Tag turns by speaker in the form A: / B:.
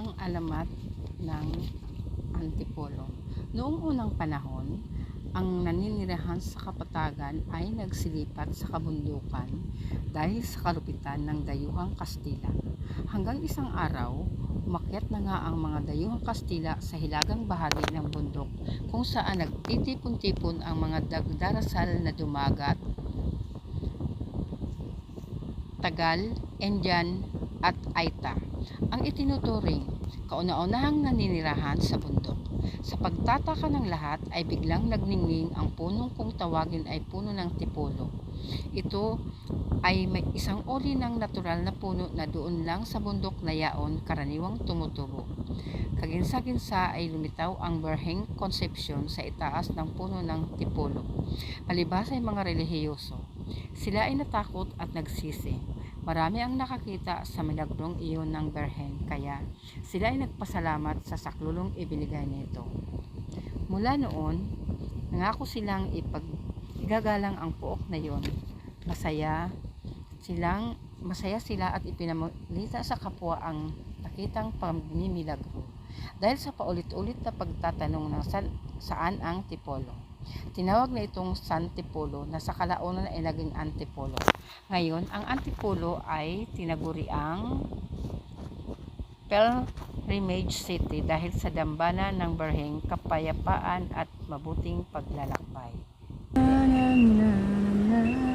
A: ang alamat ng Antipolo. Noong unang panahon, ang naninirahan sa kapatagan ay nagsilipat sa kabundukan dahil sa kalupitan ng dayuhang Kastila. Hanggang isang araw, umakyat na nga ang mga dayuhang Kastila sa hilagang bahagi ng bundok kung saan nagtitipon-tipon ang mga dagdarasal na dumagat, Tagal, Indian at Aita. Ang itinuturing, kauna-unahang naninirahan sa bundok. Sa pagtataka ng lahat ay biglang nagningning ang punong kung tawagin ay puno ng tipolo. Ito ay may isang uri ng natural na puno na doon lang sa bundok na yaon karaniwang tumutubo. Kaginsa-ginsa ay lumitaw ang Berheng Concepcion sa itaas ng puno ng tipolo. Palibas ay mga relihiyoso. Sila ay natakot at nagsisi. Marami ang nakakita sa milagrong iyon ng Berhen, kaya sila ay nagpasalamat sa saklulong ibinigay nito. Mula noon, nangako silang ipagigagalang ang puok na iyon. Masaya silang masaya sila at ipinamulita sa kapwa ang nakitang pamimilagro. Dahil sa paulit-ulit na pagtatanong ng saan ang tipolo. Tinawag na itong San Tipolo na sa kalaunan ay naging Antipolo. Ngayon, ang Antipolo ay tinaguriang Pilgrimage City dahil sa dambana ng Berheng, kapayapaan at mabuting paglalakbay.
B: na na